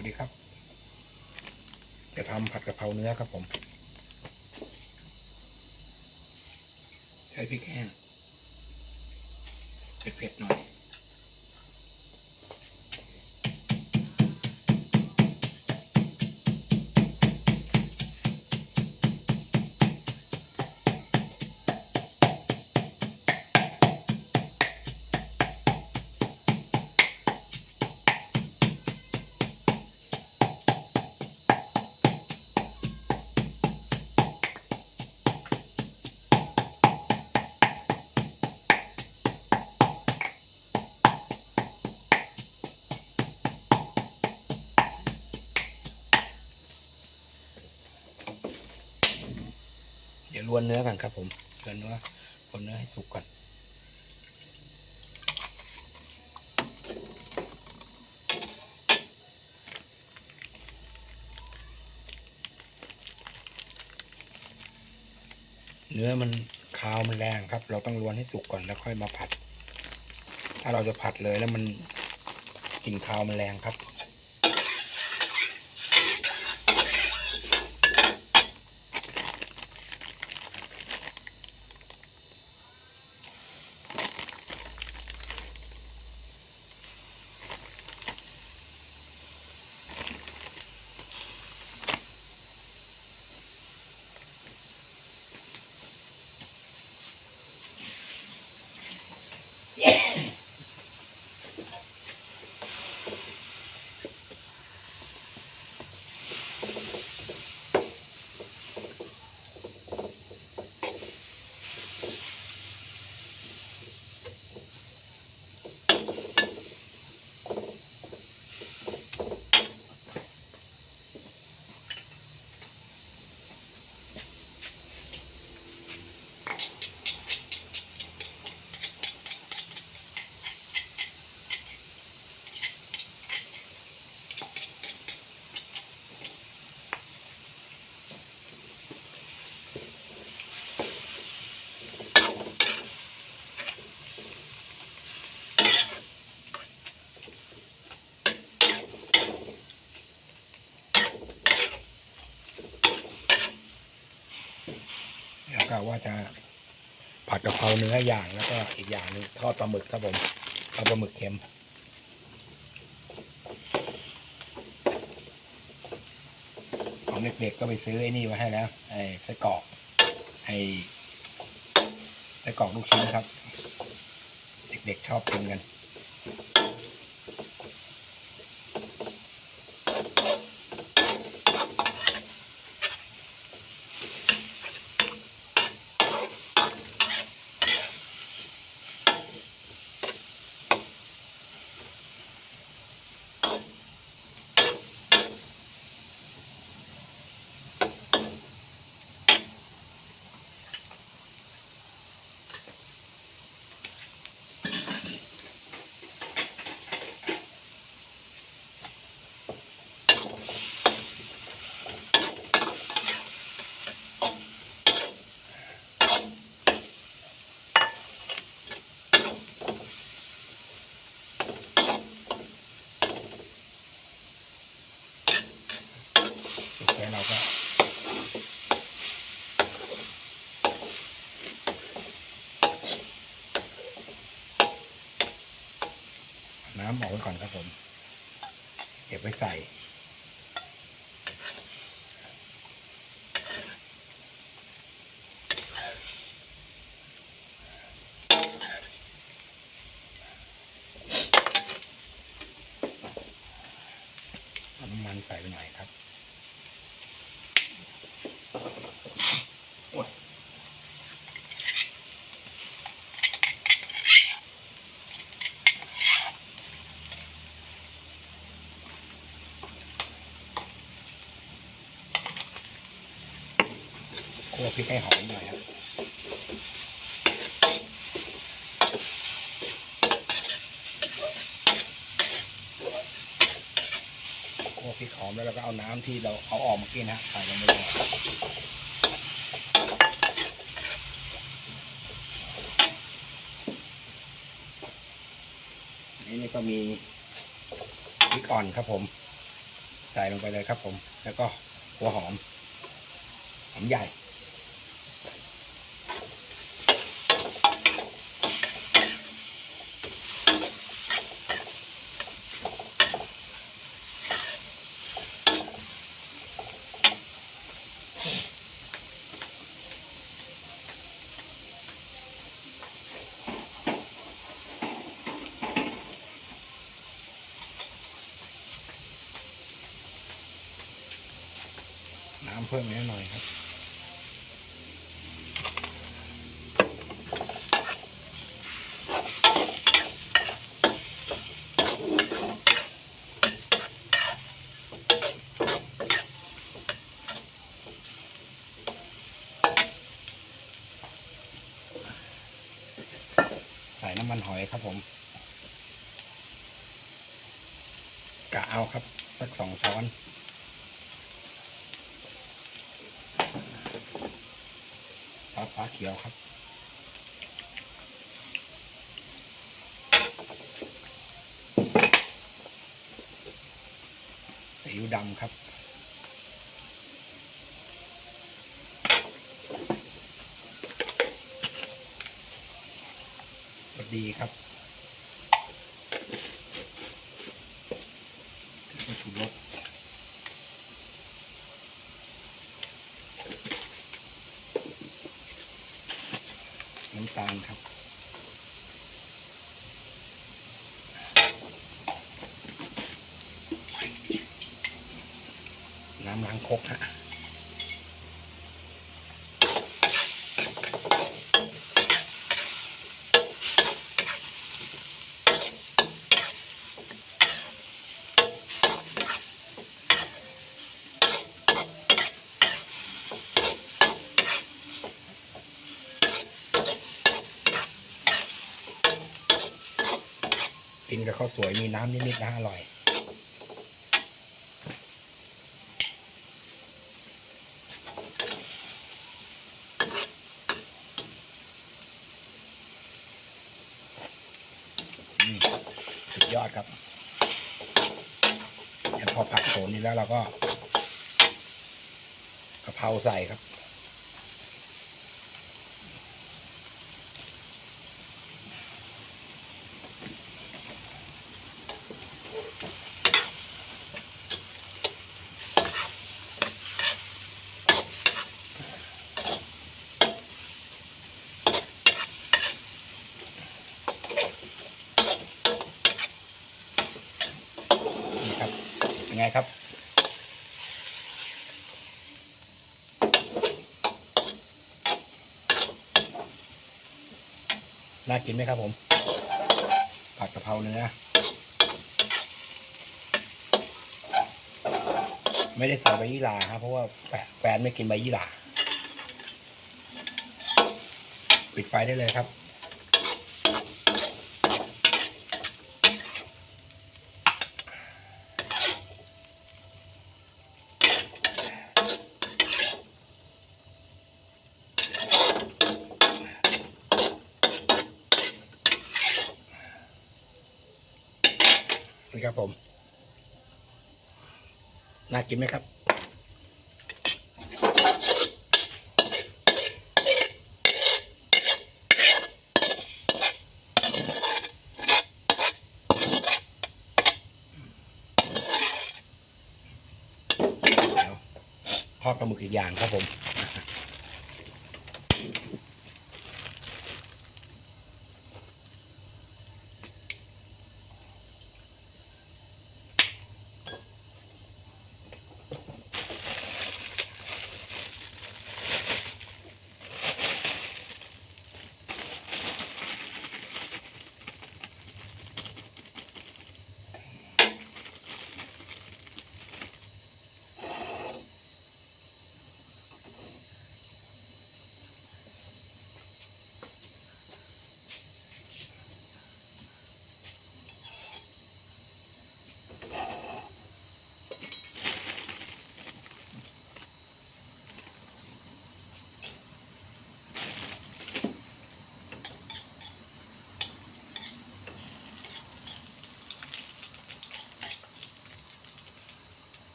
วัสดีครับ จะทำผัดกะเพราเนื้อครับผม ใช้พริกแห้งเผ็ดๆหน่อย ลวนเนื้อกันครับ ผมลวนเนื้อคนเนื้อให้สุกก่อนเนื้อมันคาวมันแรงครับ เราต้องลวนให้สุกก่อนแล้วค่อยมาผัด ถ้าเราจะผัดเลยแล้วมันกลิ่นคาวมันแรงครับ วก็ว่าจะผัดกะเพราเนื้ออย่างแล้วก็อีกอย่างนึงทอดปลาหมึกครับผมทอดปลาหมึกเค็มของเด็กๆก็ไปซื้อไอ้นี่มาให้แล้วไอ้ไส้กรอกไอ้ไส้กรอกลูกชิ้นครับ เด็กๆชอบกินกัน สุดแล้วเราก็ น้ำออกไว้ก่อนครับผม เก็บไว้ใส่ น้ำมันใส่ไปหน่อยครับ โอ้ยคั่วพ ริกให้หอมหน่อยครับคั่วพริกหอมแล้วเราก็เอาน้ำที่เราเอาออกเมื่อกี้นะใส่ลงไปเลยนี่นี่ก็มีพริกอ่อนครับผมใส่ลงไปเลยครับผม แล้วก็หัวหอมหอมใหญ่ เพิ่มนิดหน่อยครับใส่น้ำมันหอยครับผม กะเอาครับ สักสองช้อน ปลา ฟ้าเขียวครับสีอิ๊วดำครับสวัสดีครับชูรสน้ำ ตาลครับ น้ำล้างคกฮะ ข้าวสวยมีน้ำนิดๆนะอร่อย สุดยอดครับพอผักโขนนี้แล้วเราก็กะเพราใส่ครับ นี่ครับ เป็นไงครับ น่ากินไหมครับผม ผัดกะเพราเนื้อไม่ได้ใส่ใบยี่หร่าครับเพราะว่าแฟนไม่กินใบยี่หร่าปิดไฟได้เลยครับ นี่ครับผม น่ากินไหมครับเดี๋ยวทอดปลาหมึกอีกอย่างครับผม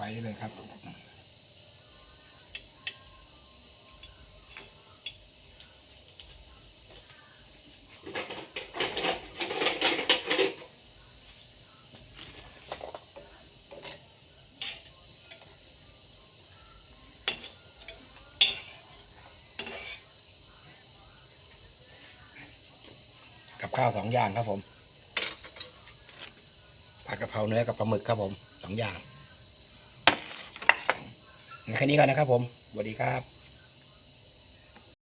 ได้เลยครับกับข้าวสองอย่างครับผมผัดกะเพราเนื้อกับปลาหมึกครับผมสองอย่าง แค่นี้ก่อนนะครับผมสวัสดีครับ